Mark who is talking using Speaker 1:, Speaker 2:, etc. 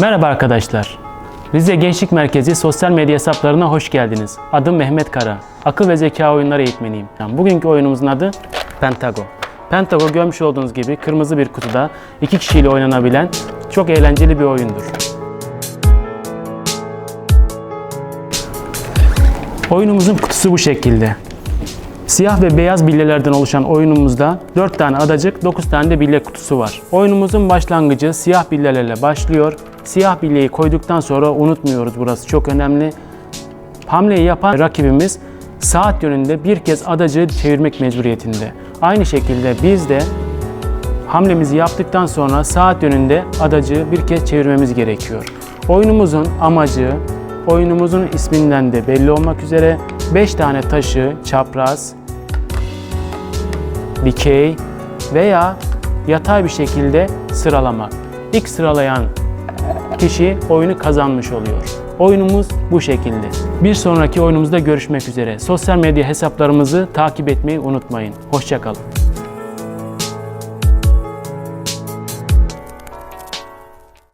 Speaker 1: Merhaba arkadaşlar. Rize Gençlik Merkezi sosyal medya hesaplarına hoş geldiniz. Adım Mehmet Kara. Akıl ve zeka oyunları eğitmeniyim. Bugünkü oyunumuzun adı Pentago. Pentago görmüş olduğunuz gibi kırmızı bir kutuda iki kişiyle oynanabilen çok eğlenceli bir oyundur. Oyunumuzun kutusu bu şekilde. Siyah ve beyaz bilyelerden oluşan oyunumuzda 4 tane adacık, 9 tane de bilye kutusu var. Oyunumuzun başlangıcı siyah bilyelerle başlıyor. Siyah bilyeyi koyduktan sonra unutmuyoruz burası çok önemli. Hamleyi yapan rakibimiz saat yönünde bir kez adacığı çevirmek mecburiyetinde. Aynı şekilde biz de hamlemizi yaptıktan sonra saat yönünde adacığı bir kez çevirmemiz gerekiyor. Oyunumuzun amacı, oyunumuzun isminden de belli olmak üzere 5 tane taşı çapraz, dikey veya yatay bir şekilde sıralamak. İlk sıralayan kişi oyunu kazanmış oluyor. Oyunumuz bu şekilde. Bir sonraki oyunumuzda görüşmek üzere. Sosyal medya hesaplarımızı takip etmeyi unutmayın. Hoşçakalın.